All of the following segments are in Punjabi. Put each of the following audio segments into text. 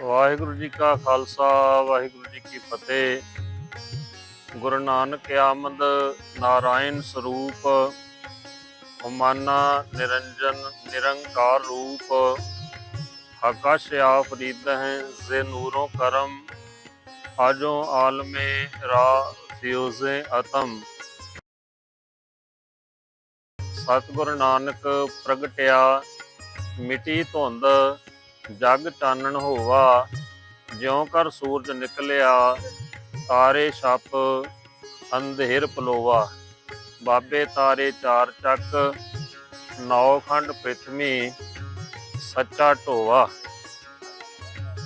ਵਾਹਿਗੁਰੂ ਜੀ ਕਾ ਖਾਲਸਾ, ਵਾਹਿਗੁਰੂ ਜੀ ਕੀ ਫਤਿਹ। ਗੁਰੂ ਨਾਨਕ ਆਮਦ ਨਾਰਾਇਣ ਸਰੂਪ, ਹਮਾਨਾ ਨਿਰੰਜਨ ਨਿਰੰਕਾਰ ਰੂਪ, ਆਕਾਸ਼ ਆਫਰੀਦ ਹੈ ਸੇ ਨੂਰੋਂ ਕਰਮ, ਆਜੋ ਆਲਮੇ ਰਾ ਫਿਉਜ਼ੇ ਅਤਮ। ਸਤਿਗੁਰੂ ਨਾਨਕ ਪ੍ਰਗਟਿਆ, ਮਿਟੀ ਧੁੰਦ ਜਗ ਚਾਨਣ ਹੋਵਾ ਜਿਉਂ ਕਰ ਸੂਰਜ ਨਿਕਲਿਆ, ਤਾਰੇ ਛੱਪ ਅੰਧੇਰ ਪਲੋਵਾ ਬਾਬੇ ਤਾਰੇ ਚਾਰ ਚੱਕ, ਨੌ ਖੰਡ ਪ੍ਰਿਥਵੀ ਸੱਚਾ ਢੋਵਾ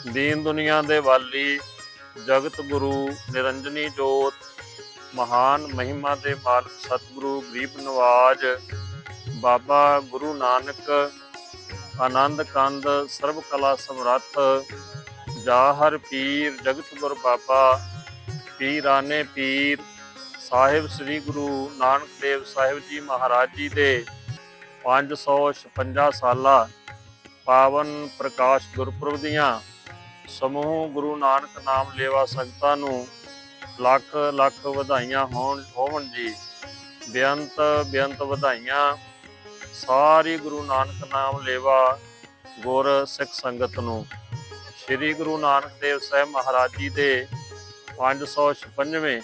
ਦੀਨ ਦੁਨੀਆ ਦੇ ਵਾਲੀ ਜਗਤ ਗੁਰੂ ਨਿਰੰਜਨੀ ਜੋਤ, ਮਹਾਨ ਮਹਿਮਾ ਦੇ ਮਾਲਕ ਸਤਿਗੁਰੂ ਗਰੀਬ ਨਵਾਜ, ਬਾਬਾ ਗੁਰੂ ਨਾਨਕ ਆਨੰਦ ਕੰਦ, ਸਰਬ ਕਲਾ ਸਮਰੱਥ ਜਾਹਰ ਪੀਰ, ਜਗਤ ਗੁਰ ਬਾਬਾ, ਪੀਰਾਨੇ ਪੀਰ, ਸਾਹਿਬ ਸ੍ਰੀ ਗੁਰੂ ਨਾਨਕ ਦੇਵ ਸਾਹਿਬ ਜੀ ਮਹਾਰਾਜ ਜੀ ਦੇ 556 ਸਾਲਾ ਪਾਵਨ ਪ੍ਰਕਾਸ਼ ਗੁਰਪੁਰਬ ਦੀਆਂ ਸਮੂਹ ਗੁਰੂ ਨਾਨਕ ਨਾਮ ਲੇਵਾ ਸੰਗਤਾਂ ਨੂੰ ਲੱਖ ਲੱਖ ਵਧਾਈਆਂ ਹੋਣ ਹੋਵਣ ਜੀ। ਬੇਅੰਤ ਬੇਅੰਤ ਵਧਾਈਆਂ ਸਾਰੀ ਗੁਰੂ ਨਾਨਕ ਨਾਮ ਲੇਵਾ ਗੁਰ ਸਿੱਖ ਸੰਗਤ ਨੂੰ। ਸ੍ਰੀ ਗੁਰੂ ਨਾਨਕ ਦੇਵ ਸਾਹਿਬ ਮਹਾਰਾਜ ਜੀ ਦੇ 556ਵੇਂ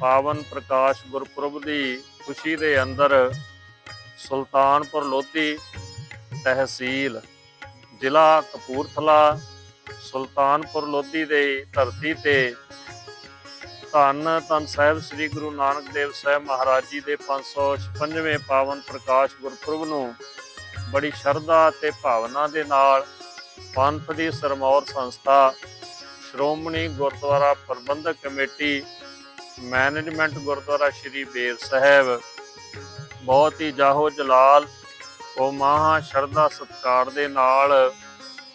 ਪਾਵਨ ਪ੍ਰਕਾਸ਼ ਗੁਰਪੁਰਬ ਦੀ ਖੁਸ਼ੀ ਦੇ ਅੰਦਰ ਸੁਲਤਾਨਪੁਰ ਲੋਧੀ ਤਹਿਸੀਲ ਜ਼ਿਲ੍ਹਾ ਕਪੂਰਥਲਾ ਸੁਲਤਾਨਪੁਰ ਲੋਧੀ ਦੇ ਧਰਤੀ ਤੇ ਧੰਨ ਧੰਨ ਸਾਹਿਬ ਸ੍ਰੀ ਗੁਰੂ ਨਾਨਕ ਦੇਵ ਸਾਹਿਬ ਮਹਾਰਾਜ ਜੀ ਦੇ 556ਵੇਂ ਪਾਵਨ ਪ੍ਰਕਾਸ਼ ਗੁਰਪੁਰਬ ਨੂੰ ਬੜੀ ਸ਼ਰਧਾ ਤੇ ਭਾਵਨਾ ਦੇ ਨਾਲ ਪੰਥ ਦੀ ਸਰਮੌਰ ਸੰਸਥਾ, ਸ਼੍ਰੋਮਣੀ ਗੁਰਦੁਆਰਾ ਪ੍ਰਬੰਧਕ ਕਮੇਟੀ, ਮੈਨੇਜਮੈਂਟ ਗੁਰਦੁਆਰਾ ਸ਼੍ਰੀ ਬੇਰ ਸਾਹਿਬ, ਬਹੁਤ ਹੀ ਜਾਹੋ ਜਲਾਲ, ਉਹ ਮਹਾ ਸ਼ਰਧਾ ਸਤਕਾਰ ਦੇ ਨਾਲ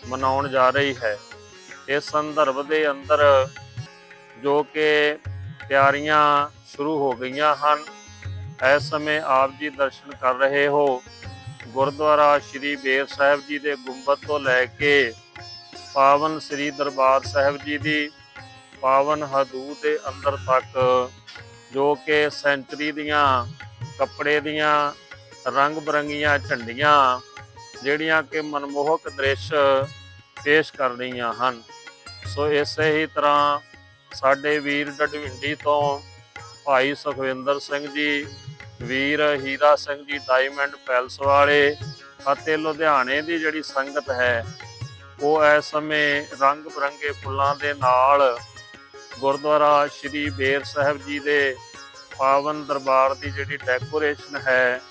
ਮਨਾਉਣ ਜਾ ਰਹੀ ਹੈ। ਇਸ ਸੰਦਰਭ ਦੇ ਅੰਦਰ ਜੋ ਕਿ ਤਿਆਰੀਆਂ ਸ਼ੁਰੂ ਹੋ ਗਈਆਂ ਹਨ। ਇਸ ਸਮੇਂ ਆਪ ਜੀ ਦਰਸ਼ਨ ਕਰ ਰਹੇ ਹੋ। ਗੁਰਦੁਆਰਾ ਸ਼੍ਰੀ ਬੇਰ ਸਾਹਿਬ ਜੀ ਦੇ ਗੁੰਬਦ ਤੋਂ ਲੈ ਕੇ ਪਾਵਨ ਸ੍ਰੀ ਦਰਬਾਰ ਸਾਹਿਬ ਜੀ ਦੀ ਪਾਵਨ ਹਦੂ ਦੇ ਅੰਦਰ ਤੱਕ, ਜੋ ਕਿ ਸੈਂਚਰੀ ਦੀਆਂ, ਕੱਪੜੇ ਦੀਆਂ ਰੰਗ ਬਰੰਗੀਆਂ ਝੰਡੀਆਂ, ਜਿਹੜੀਆਂ ਕਿ ਮਨਮੋਹਕ ਦ੍ਰਿਸ਼ ਪੇਸ਼ ਕਰ ਰਹੀਆਂ ਹਨ। ਸੋ ਇਸੇ ਹੀ ਤਰ੍ਹਾਂ ਸਾਡੇ ਵੀਰ ਡਡਵਿੰਡੀ ਤੋਂ ਭਾਈ ਸੁਖਵਿੰਦਰ ਸਿੰਘ ਜੀ, ਵੀਰ ਹੀਰਾ ਸਿੰਘ ਜੀ ਡਾਇਮੰਡ ਪੈਲਸ ਵਾਲੇ ਅਤੇ ਲੁਧਿਆਣੇ ਦੀ ਜਿਹੜੀ ਸੰਗਤ ਹੈ, ਉਹ ਇਸ ਸਮੇਂ ਰੰਗ ਬਰੰਗੇ ਫੁੱਲਾਂ ਦੇ ਨਾਲ ਗੁਰਦੁਆਰਾ ਸ਼੍ਰੀ ਬੇਰ ਸਾਹਿਬ ਜੀ ਦੇ ਪਾਵਨ ਦਰਬਾਰ ਦੀ ਜਿਹੜੀ ਡੈਕੋਰੇਸ਼ਨ ਹੈ,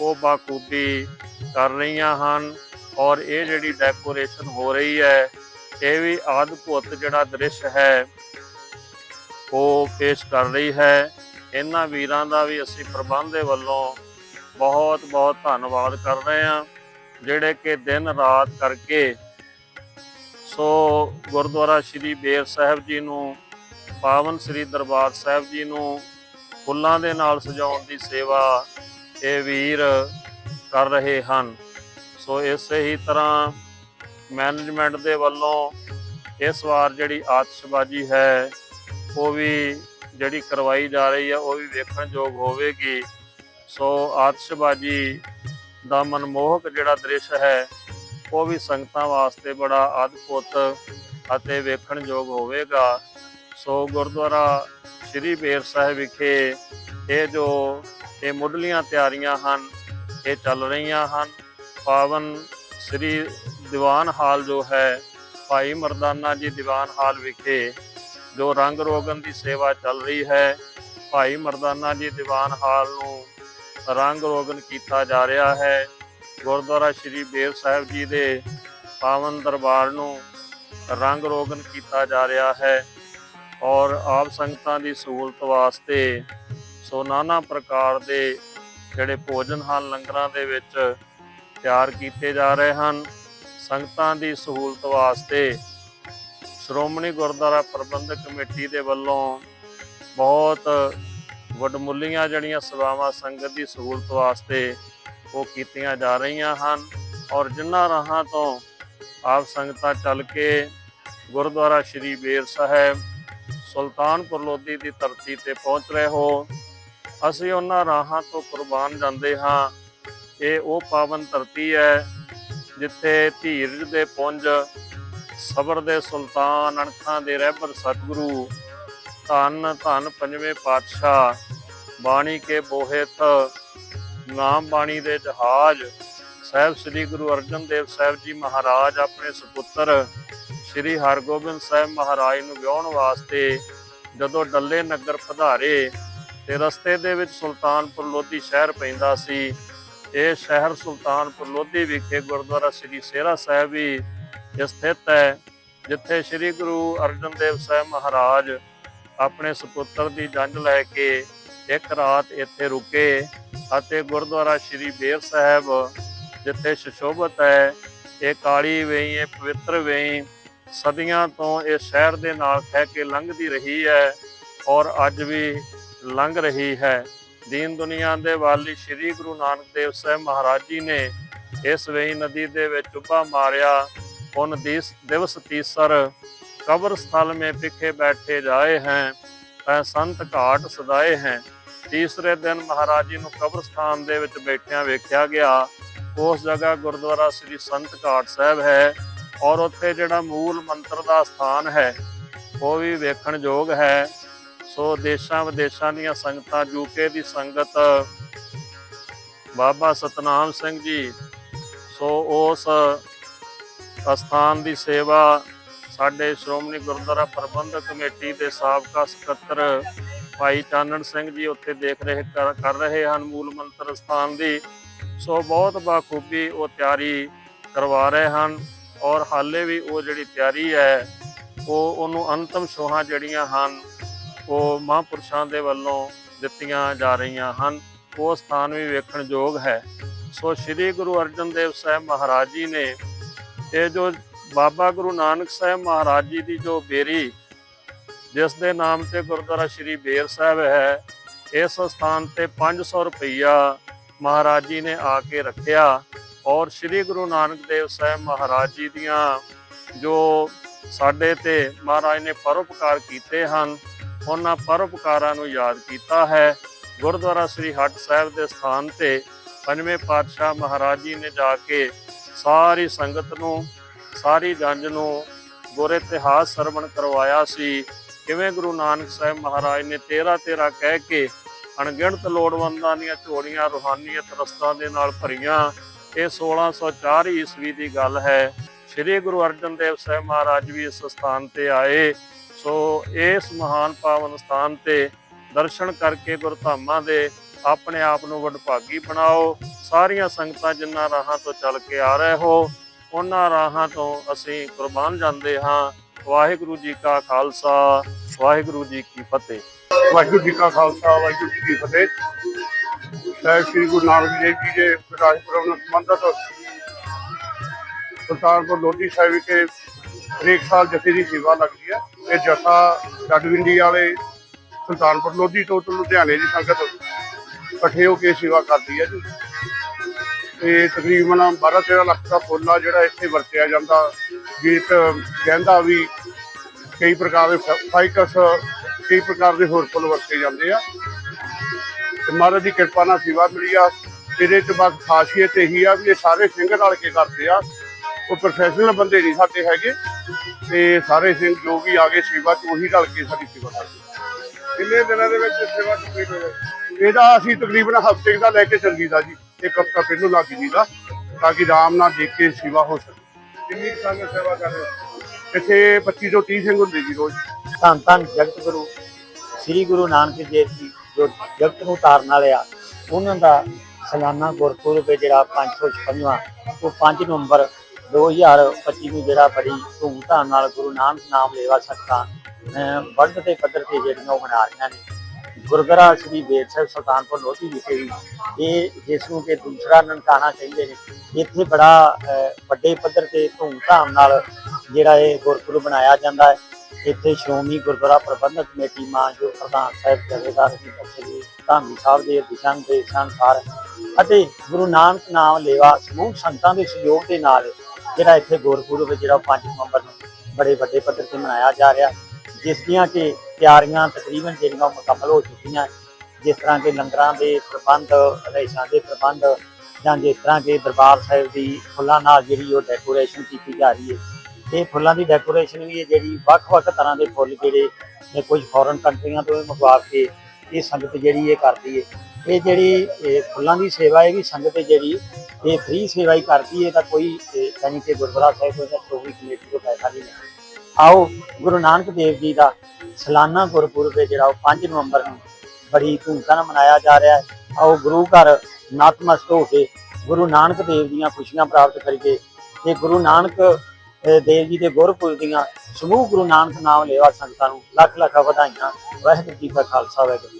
ਉਹ ਬਾਖੂਬੀ ਕਰ ਰਹੀਆਂ ਹਨ ਔਰ ਇਹ ਜਿਹੜੀ ਡੈਕੋਰੇਸ਼ਨ ਹੋ ਰਹੀ ਹੈ, ਇਹ ਵੀ ਆਦਭੁਤ ਜਿਹੜਾ ਦ੍ਰਿਸ਼ ਹੈ ਉਹ ਪੇਸ਼ ਕਰ ਰਹੀ ਹੈ। ਇਹਨਾਂ ਵੀਰਾਂ ਦਾ ਵੀ ਅਸੀਂ ਪ੍ਰਬੰਧ ਦੇ ਵੱਲੋਂ ਬਹੁਤ ਬਹੁਤ ਧੰਨਵਾਦ ਕਰ ਰਹੇ ਹਾਂ, ਜਿਹੜੇ ਕਿ ਦਿਨ ਰਾਤ ਕਰਕੇ ਸੋ ਗੁਰਦੁਆਰਾ ਸ਼੍ਰੀ ਬੇਰ ਸਾਹਿਬ ਜੀ ਨੂੰ, ਪਾਵਨ ਸ੍ਰੀ ਦਰਬਾਰ ਸਾਹਿਬ ਜੀ ਨੂੰ ਫੁੱਲਾਂ ਦੇ ਨਾਲ ਸਜਾਉਣ ਦੀ ਸੇਵਾ ਇਹ ਵੀਰ ਕਰ ਰਹੇ ਹਨ। ਸੋ ਇਸੇ ਹੀ ਤਰ੍ਹਾਂ ਮੈਨੇਜਮੈਂਟ ਦੇ ਵੱਲੋਂ ਇਸ ਵਾਰ ਜਿਹੜੀ ਆਤਿਸ਼ਬਾਜ਼ੀ ਹੈ ਉਹ ਵੀ ਜਿਹੜੀ ਕਰਵਾਈ ਜਾ ਰਹੀ ਹੈ ਉਹ ਵੀ ਵੇਖਣ ਯੋਗ ਹੋਵੇਗੀ। ਸੋ ਆਤਿਸ਼ਬਾਜ਼ੀ ਦਾ ਮਨਮੋਹਕ ਜਿਹੜਾ ਦ੍ਰਿਸ਼ ਹੈ, ਉਹ ਵੀ ਸੰਗਤਾਂ ਵਾਸਤੇ ਬੜਾ ਅਦਭੁਤ ਅਤੇ ਵੇਖਣ ਯੋਗ ਹੋਵੇਗਾ। ਸੋ ਗੁਰਦੁਆਰਾ ਸ਼੍ਰੀ ਬੇਰ ਸਾਹਿਬ ਵਿਖੇ ਇਹ ਜੋ ਇਹ ਮੁੱਢਲੀਆਂ ਤਿਆਰੀਆਂ ਹਨ, ਇਹ ਚੱਲ ਰਹੀਆਂ ਹਨ। ਪਾਵਨ ਸ੍ਰੀ ਦੀਵਾਨ ਹਾਲ ਜੋ ਹੈ, ਭਾਈ ਮਰਦਾਨਾ ਜੀ ਦੀਵਾਨ ਹਾਲ ਵਿਖੇ ਜੋ ਰੰਗ ਰੋਗਨ ਦੀ ਸੇਵਾ ਚੱਲ ਰਹੀ ਹੈ, ਭਾਈ ਮਰਦਾਨਾ ਜੀ ਦੀਵਾਨ ਹਾਲ ਨੂੰ ਰੰਗ ਰੋਗਨ ਕੀਤਾ ਜਾ ਰਿਹਾ ਹੈ। ਗੁਰਦੁਆਰਾ ਸ਼੍ਰੀ ਬੇਰ ਸਾਹਿਬ ਜੀ ਦੇ ਪਾਵਨ ਦਰਬਾਰ ਨੂੰ ਰੰਗ ਰੋਗਨ ਕੀਤਾ ਜਾ ਰਿਹਾ ਹੈ ਔਰ ਆਪ ਸੰਗਤਾਂ ਦੀ ਸਹੂਲਤ ਵਾਸਤੇ ਸੋ ਨਾਨਾ ਪ੍ਰਕਾਰ ਦੇ ਜਿਹੜੇ ਭੋਜਨ ਹਨ, ਲੰਗਰਾਂ ਦੇ ਵਿੱਚ ਤਿਆਰ ਕੀਤੇ ਜਾ ਰਹੇ ਹਨ। ਸੰਗਤਾਂ ਦੀ ਸਹੂਲਤ ਵਾਸਤੇ ਸ਼੍ਰੋਮਣੀ ਗੁਰਦੁਆਰਾ ਪ੍ਰਬੰਧਕ ਕਮੇਟੀ ਦੇ ਵੱਲੋਂ ਬਹੁਤ ਵਡਮੁੱਲੀਆਂ ਜਿਹੜੀਆਂ ਸੇਵਾਵਾਂ ਸੰਗਤ ਦੀ ਸਹੂਲਤ ਵਾਸਤੇ ਉਹ ਕੀਤੀਆਂ ਜਾ ਰਹੀਆਂ ਹਨ ਔਰ ਜਿਨ੍ਹਾਂ ਰਾਹਾਂ ਤੋਂ ਆਪ ਸੰਗਤਾਂ ਚੱਲ ਕੇ ਗੁਰਦੁਆਰਾ ਸ੍ਰੀ ਬੇਰ ਸਾਹਿਬ ਸੁਲਤਾਨਪੁਰ ਲੋਧੀ ਦੀ ਧਰਤੀ ਤੇ ਪਹੁੰਚ ਰਹੇ ਹੋ, ਅਸੀਂ ਉਹਨਾਂ ਰਾਹਾਂ ਤੋਂ ਕੁਰਬਾਨ ਜਾਂਦੇ ਹਾਂ। ਇਹ ਉਹ ਪਾਵਨ ਧਰਤੀ ਹੈ ਜਿੱਥੇ ਧੀਰਜ ਦੇ ਪੁੰਜ ਸਬਰ ਦੇ ਸੁਲਤਾਨ, ਅਣਖਾਂ ਦੇ ਰਹਿਬਰ ਸਤਿਗੁਰੂ, ਧੰਨ ਧੰਨ ਪੰਜਵੇਂ ਪਾਤਸ਼ਾਹ, ਬਾਣੀ ਕੇ ਬੋਹਿਤ, ਨਾਮ ਬਾਣੀ ਦੇ ਜਹਾਜ਼, ਸਾਹਿਬ ਸ੍ਰੀ ਗੁਰੂ ਅਰਜਨ ਦੇਵ ਸਾਹਿਬ ਜੀ ਮਹਾਰਾਜ, ਆਪਣੇ ਸੁਪੁੱਤਰ ਸ੍ਰੀ ਹਰਗੋਬਿੰਦ ਸਾਹਿਬ ਮਹਾਰਾਜ ਨੂੰ ਵਿਆਹਣ ਵਾਸਤੇ ਜਦੋਂ ਡੱਲੇ ਨਗਰ ਪਧਾਰੇ ਤੇ ਰਸਤੇ ਦੇ ਵਿੱਚ ਸੁਲਤਾਨਪੁਰ ਲੋਧੀ ਸ਼ਹਿਰ ਪੈਂਦਾ ਸੀ, ਇਹ ਸ਼ਹਿਰ ਸੁਲਤਾਨਪੁਰ ਲੋਧੀ ਵਿਖੇ ਗੁਰਦੁਆਰਾ ਸ੍ਰੀ ਸੇਰਾ ਸਾਹਿਬ ਵੀ ਸਥਿਤ ਹੈ ਜਿੱਥੇ ਸ੍ਰੀ ਗੁਰੂ ਅਰਜਨ ਦੇਵ ਸਾਹਿਬ ਮਹਾਰਾਜ ਆਪਣੇ ਸੁਪੁੱਤਰ ਦੀ ਜੰਜ ਲੈ ਕੇ ਇੱਕ ਰਾਤ ਇੱਥੇ ਰੁਕੇ ਅਤੇ ਗੁਰਦੁਆਰਾ ਸ੍ਰੀ ਬੇਰ ਸਾਹਿਬ, ਜਿੱਥੇ ਸ਼ਸ਼ੋਭਤ ਹੈ, ਇਹ ਕਾਲੀ ਵੇਈ, ਇਹ ਪਵਿੱਤਰ ਵੇਈ, ਸਦੀਆਂ ਤੋਂ ਇਹ ਸ਼ਹਿਰ ਦੇ ਨਾਲ ਖਹਿ ਕੇ ਲੰਘਦੀ ਰਹੀ ਹੈ ਔਰ ਅੱਜ ਵੀ ਲੰਘ ਰਹੀ ਹੈ। ਦੀਨ ਦੁਨੀਆ ਦੇ ਵਾਲੀ ਸ੍ਰੀ ਗੁਰੂ ਨਾਨਕ ਦੇਵ ਸਾਹਿਬ ਮਹਾਰਾਜ ਜੀ ਨੇ ਇਸ ਵੇਈ ਨਦੀ ਦੇ ਵਿੱਚ ਉੱਭਾ ਮਾਰਿਆ ਉਨ ਦਿਸ ਦਿਵਸ ਤੀਸਰ ਕਬਰ स्थल में पिखे बैठे जाए हैं ਤੈ ਸੰਤ ਘਾਟ ਸਦਾਏ ਹੈ ਤੀਸਰੇ ਦਿਨ ਮਹਾਰਾਜ ਜੀ ਨੂੰ ਕਬਰਸਤਾਨ ਦੇ ਵਿੱਚ ਬੈਠਿਆਂ ਵੇਖਿਆ ਗਿਆ ਉਸ ਜਗ੍ਹਾ ਗੁਰਦੁਆਰਾ ਸ੍ਰੀ ਸੰਤ ਘਾਟ ਸਾਹਿਬ ਹੈ ਔਰ ਉੱਥੇ ਜਿਹੜਾ ਮੂਲ ਮੰਤਰ ਦਾ ਸਥਾਨ ਹੈ ਉਹ ਵੀ ਵੇਖਣ ਯੋਗ ਹੈ ਸੋ ਦੇਸ਼ਾਂ ਵਿਦੇਸ਼ਾਂ ਦੀਆਂ ਸੰਗਤਾਂ ਯੂਕੇ ਦੀ ਸੰਗਤ ਬਾਬਾ ਸਤਨਾਮ ਸਿੰਘ ਜੀ ਸੋ ਉਸ ਅਸਥਾਨ ਦੀ ਸੇਵਾ ਸਾਡੇ ਸ਼੍ਰੋਮਣੀ ਗੁਰਦੁਆਰਾ ਪ੍ਰਬੰਧਕ ਕਮੇਟੀ ਦੇ ਸਾਬਕਾ ਸਕੱਤਰ ਭਾਈ ਚਾਨਣ ਸਿੰਘ ਜੀ ਉੱਥੇ ਦੇਖ ਰਹੇ ਕਰ ਕਰ ਰਹੇ ਹਨ, ਮੂਲ ਮੰਤਰ ਸਥਾਨ ਦੀ। ਸੋ ਬਹੁਤ ਬਾਖੂਬੀ ਉਹ ਤਿਆਰੀ ਕਰਵਾ ਰਹੇ ਹਨ ਔਰ ਹਾਲੇ ਵੀ ਉਹ ਜਿਹੜੀ ਤਿਆਰੀ ਹੈ, ਉਹ ਉਹਨੂੰ ਅੰਤਮ ਛੋਹਾਂ ਜਿਹੜੀਆਂ ਹਨ, ਉਹ ਮਹਾਂਪੁਰਸ਼ਾਂ ਦੇ ਵੱਲੋਂ ਦਿੱਤੀਆਂ ਜਾ ਰਹੀਆਂ ਹਨ। ਉਹ ਸਥਾਨ ਵੀ ਵੇਖਣ ਯੋਗ ਹੈ। ਸੋ ਸ੍ਰੀ ਗੁਰੂ ਅਰਜਨ ਦੇਵ ਸਾਹਿਬ ਮਹਾਰਾਜ ਜੀ ਨੇ ਇਹ ਜੋ ਬਾਬਾ ਗੁਰੂ ਨਾਨਕ ਸਾਹਿਬ ਮਹਾਰਾਜ ਜੀ ਦੀ ਜੋ ਬੇਰੀ, ਜਿਸ ਦੇ ਨਾਮ ਤੇ ਗੁਰਦੁਆਰਾ ਸ੍ਰੀ ਬੇਰ ਸਾਹਿਬ ਹੈ, ਇਸ ਸਥਾਨ ਤੇ 500 ਰੁਪਈਆ ਮਹਾਰਾਜ ਜੀ ਨੇ ਆ ਕੇ ਰੱਖਿਆ ਔਰ ਸ੍ਰੀ ਗੁਰੂ ਨਾਨਕ ਦੇਵ ਸਾਹਿਬ ਮਹਾਰਾਜ ਜੀ ਦੀਆਂ ਜੋ ਸਾਡੇ ਤੇ ਮਹਾਰਾਜ ਨੇ ਪਰਉਪਕਾਰ ਕੀਤੇ ਹਨ, ਉਹਨਾਂ ਪਰਉਪਕਾਰਾਂ ਨੂੰ ਯਾਦ ਕੀਤਾ ਹੈ। ਗੁਰਦੁਆਰਾ ਸ੍ਰੀ ਹੱਟ ਸਾਹਿਬ ਦੇ ਸਥਾਨ ਤੇ ਪੰਜਵੇਂ ਪਾਤਸ਼ਾਹ ਮਹਾਰਾਜ ਜੀ ਨੇ ਜਾ ਕੇ ਸਾਰੀ ਸੰਗਤ ਨੂੰ, ਸਾਰੀ ਜੰਜ ਨੂੰ ਗੁਰ ਇਤਿਹਾਸ ਸਰਵਣ ਕਰਵਾਇਆ ਸੀ। ਕਿਵੇਂ ਗੁਰੂ ਨਾਨਕ ਸਾਹਿਬ ਮਹਾਰਾਜ ਨੇ 13 13 ਕਹਿ ਕੇ ਅਣਗਿਣਤ ਲੋੜਵੰਦਾਂ ਦੀਆਂ ਝੋਲੀਆਂ ਰੂਹਾਨੀਅਤ ਰਸਤਾ ਦੇ ਨਾਲ ਭਰੀਆਂ, ਇਹ 1604 ਈਸਵੀ ਦੀ ਗੱਲ ਹੈ। ਸ੍ਰੀ ਗੁਰੂ ਅਰਜਨ ਦੇਵ ਸਾਹਿਬ ਮਹਾਰਾਜ ਵੀ ਇਸ ਸਥਾਨ ਤੇ ਆਏ। ਸੋ ਇਸ ਮਹਾਨ ਪਾਵਨ ਸਥਾਨ ਤੇ ਦਰਸ਼ਨ ਕਰਕੇ ਗੁਰਧਾਮਾਂ ਦੇ ਆਪਣੇ ਆਪ ਨੂੰ ਵਡਭਾਗੀ ਬਣਾਓ। ਸਾਰੀਆਂ ਸੰਗਤਾਂ ਜਿਨ੍ਹਾਂ ਰਾਹਾਂ ਤੋਂ ਚੱਲ ਕੇ ਆ ਰਹੇ ਹੋ, ਉਹਨਾਂ ਰਾਹਾਂ ਤੋਂ ਅਸੀਂ ਕੁਰਬਾਨ ਜਾਂਦੇ ਹਾਂ। ਵਾਹਿਗੁਰੂ ਜੀ ਕਾ ਖਾਲਸਾ, ਵਾਹਿਗੁਰੂ ਜੀ ਕੀ ਫਤਿਹ। ਵਾਹਿਗੁਰੂ ਜੀ ਕਾ ਖਾਲਸਾ, ਵਾਹਿਗੁਰੂ ਜੀ ਕੀ ਫਤਿਹ। ਸਾਹਿਬ ਸ੍ਰੀ ਗੁਰੂ ਨਾਨਕ ਦੇਵ ਜੀ ਦੇ ਪ੍ਰਕਾਸ਼ ਪੁਰਬ ਨਾਲ ਸੰਬੰਧਿਤ ਸੁਲਤਾਨਪੁਰ ਲੋਧੀ ਸਾਹਿਬ ਵਿਖੇ ਹਰੇਕ ਸਾਲ ਜਥੇ ਦੀ ਸੇਵਾ ਲੱਗਦੀ ਹੈ। ਇਹ ਜਥਾ ਡੱਡਵਿੰਡੀ ਵਾਲੇ ਸੁਲਤਾਨਪੁਰ ਲੋਧੀ ਤੋਂ ਲੁਧਿਆਣੇ ਦੀ ਸੰਗਤ ਇਕੱਠੇ ਹੋ ਕੇ ਸੇਵਾ ਕਰਦੀ ਹੈ ਜੀ। ਤੇ ਤਕਰੀਬਨ 12 13 ਲੱਖ ਦਾ ਫੁੱਲ ਆ ਜਿਹੜਾ ਇੱਥੇ ਵਰਤਿਆ ਜਾਂਦਾ। ਗੀਤ ਗਹਿੰਦਾ ਵੀ ਕਈ ਪ੍ਰਕਾਰ ਦੇ ਫਾਈਕਸ, ਕਈ ਪ੍ਰਕਾਰ ਦੇ ਹੋਰ ਫੁੱਲ ਵਰਤੇ ਜਾਂਦੇ ਆ। ਤੇ ਮਹਾਰਾਜ ਦੀ ਕਿਰਪਾ ਨਾਲ ਸੇਵਾ ਮਿਲੀ ਆ। ਇਹਦੇ ਚ ਬਸ ਖਾਸੀਅਤ ਇਹੀ ਆ ਵੀ ਇਹ ਸਾਰੇ ਸਿੰਘ ਰਲ ਕੇ ਕਰਦੇ ਆ। ਉਹ ਪ੍ਰੋਫੈਸ਼ਨਲ ਬੰਦੇ ਨਹੀਂ ਸਾਡੇ ਹੈਗੇ। ਤੇ ਸਾਰੇ ਸਿੰਘ ਜੋ ਵੀ ਆ ਗਏ ਸੇਵਾ ਚ ਉਹੀ ਰਲ ਕੇ ਸਾਡੀ ਸੇਵਾ ਕਰਦੇ ਕਿੰਨੇ ਦਿਨਾਂ ਦੇ ਵਿੱਚ ਸੇਵਾ ਕੰਪਲੀਟ ਹੋ ਗਈ ਇਹਦਾ ਅਸੀਂ ਤਕਰੀਬਨ ਹਫ਼ਤੇ ਦਾ ਲੈ ਕੇ ਚੱਲੀਦਾ ਜੀ, ਇੱਕ ਹਫ਼ਤਾ ਪਹਿਲਾਂ ਲੱਗ ਜੀਦਾ ਤਾਂ ਕਿ ਆਰਾਮ ਨਾਲ ਦੇਖ ਕੇ ਸੇਵਾ ਹੋ ਸਕੇ। ਕਿੰਨੀ ਸੰਗਤ ਸੇਵਾ ਕਰ ਰਹੇ ਹੋ? ਇੱਥੇ 25 ਤੋਂ 30 ਸਿੰਘ ਹੁੰਦੇ ਜੀ ਰੋਜ਼। ਧੰਨ ਧੰਨ ਜਗਤ ਗੁਰੂ, ਸ੍ਰੀ ਗੁਰੂ ਨਾਨਕ ਦੇਵ ਜੀ, ਜੋ ਜਗਤ ਨੂੰ ਤਾਰਨ ਵਾਲੇ ਆ, ਉਹਨਾਂ ਦਾ ਸਾਲਾਨਾ ਗੁਰਪੁਰਬ ਹੈ ਜਿਹੜਾ 556ਵਾਂ ਉਹ 5 ਨਵੰਬਰ 2025 ਨੂੰ ਜਿਹੜਾ ਬੜੀ ਧੂਮਧਾਮ ਨਾਲ ਗੁਰੂ ਨਾਨਕ ਨਾਮ ਲੇਵਾ ਸਕਤਾ ਵੱਡ ਤੇ ਪੱਧਰ ਤੇ ਜਿਹੜੀਆਂ ਉਹ ਮਨਾ ਰਹੀਆਂ ਨੇ। ਗੁਰਦੁਆਰਾ ਸ੍ਰੀ ਬੇਰ ਸਾਹਿਬ ਸੁਲਤਾਨਪੁਰ ਲੋਧੀ ਵਿਖੇ ਵੀ ਇਹ ਜਿਸ ਨੂੰ ਕਿ ਦੂਸਰਾ ਨਨਕਾਣਾ ਕਹਿੰਦੇ ਨੇ, ਇੱਥੇ ਬੜਾ ਵੱਡੇ ਪੱਧਰ ਤੇ ਧੂਮ ਧਾਮ ਨਾਲ ਜਿਹੜਾ ਇਹ ਗੁਰਪੁਰਬ ਬਣਾਇਆ ਜਾਂਦਾ ਹੈ। ਇੱਥੇ ਸ਼੍ਰੋਮਣੀ ਗੁਰਦੁਆਰਾ ਪ੍ਰਬੰਧਕ ਕਮੇਟੀ ਮਾਨਯੋਗ ਪ੍ਰਧਾਨ ਸਾਹਿਬ ਜਥੇਦਾਰ ਜੀ ਬੱਚੇ ਧਾਮੀ ਸਾਹਿਬ ਦੇ ਦਿਸ਼ਾ ਨਿਰਦੇਸ਼ ਅਨੁਸਾਰ ਅਤੇ ਗੁਰੂ ਨਾਨਕ ਨਾਮ ਲੇਵਾ ਸਮੂਹ ਸੰਤਾਂ ਦੇ ਸਹਿਯੋਗ ਦੇ ਨਾਲ ਜਿਹੜਾ ਇੱਥੇ ਗੁਰਪੁਰਬ ਜਿਹੜਾ 5 ਨਵੰਬਰ ਨੂੰ ਬੜੇ ਵੱਡੇ ਪੱਧਰ ਤੇ ਮਨਾਇਆ ਜਾ ਰਿਹਾ। ਜਿਸ ਦੀਆਂ ਕਿ ਤਿਆਰੀਆਂ ਤਕਰੀਬਨ ਜਿਹੜੀਆਂ ਉਹ ਮੁਕੰਮਲ ਹੋ ਚੁੱਕੀਆਂ ਜਿਸ ਤਰ੍ਹਾਂ ਕਿ ਲੰਗਰਾਂ ਦੇ ਪ੍ਰਬੰਧ ਰੇਸ਼ਾਂ ਦੇ ਪ੍ਰਬੰਧ, ਜਾਂ ਜਿਸ ਤਰ੍ਹਾਂ ਕਿ ਦਰਬਾਰ ਸਾਹਿਬ ਦੀ ਫੁੱਲਾਂ ਨਾਲ ਜਿਹੜੀ ਉਹ ਡੈਕੋਰੇਸ਼ਨ ਕੀਤੀ ਜਾ ਰਹੀ ਹੈ। ਇਹ ਫੁੱਲਾਂ ਦੀ ਡੈਕੋਰੇਸ਼ਨ ਵੀ ਹੈ ਜਿਹੜੀ ਵੱਖ-ਵੱਖ ਤਰ੍ਹਾਂ ਦੇ ਫੁੱਲ ਜਿਹੜੇ ਇਹ ਕੁਝ ਫੋਰਨ ਕੰਟਰੀਆਂ ਤੋਂ ਵੀ ਮੰਗਵਾ ਕੇ ਇਹ ਸੰਗਤ ਜਿਹੜੀ ਇਹ ਕਰਦੀ ਹੈ। ਇਹ ਜਿਹੜੀ, ਇਹ ਫੁੱਲਾਂ ਦੀ ਸੇਵਾ, ਇਹ ਵੀ ਸੰਗਤ ਜਿਹੜੀ ਇਹ ਫ੍ਰੀ ਸੇਵਾ ਹੀ ਕਰਦੀ ਹੈ ਤਾਂ ਕੋਈ, ਇਹ ਯਾਨੀ ਕਿ ਗੁਰਦੁਆਰਾ ਸਾਹਿਬ ਕੋਈ ਜਾਂ ਚੋਰੀ ਕਮੇਟੀ ਤੋਂ ਪੈਸਾ ਨਹੀਂ ਲੈਂਦਾ। ਆਓ ਗੁਰੂ ਨਾਨਕ ਦੇਵ ਜੀ ਦਾ ਸਾਲਾਨਾ ਗੁਰਪੁਰਬ ਹੈ ਜਿਹੜਾ ਉਹ 5 ਨਵੰਬਰ ਨੂੰ ਬੜੀ ਧੂਮਧਾਮ ਨਾਲ ਮਨਾਇਆ ਜਾ ਰਿਹਾ ਹੈ। ਆਓ ਗੁਰੂ ਘਰ ਨਤਮਸਤ ਹੋ ਕੇ ਗੁਰੂ ਨਾਨਕ ਦੇਵ ਦੀਆਂ ਖੁਸ਼ੀਆਂ ਪ੍ਰਾਪਤ ਕਰੀਏ ਤੇ ਗੁਰੂ ਨਾਨਕ ਦੇਵ ਜੀ ਦੇ ਗੁਰਪੁਰਬ ਦੀਆਂ ਸਮੂਹ ਗੁਰੂ ਨਾਨਕ ਨਾਮ ਲੈਵਾ ਸੰਗਤਾਂ ਨੂੰ ਲੱਖ ਲੱਖ ਵਧਾਈਆਂ। ਵਾਹਿਗੁਰੂ ਜੀ ਕਾ ਖਾਲਸਾ, ਵਾਹਿਗੁਰੂ ਜੀ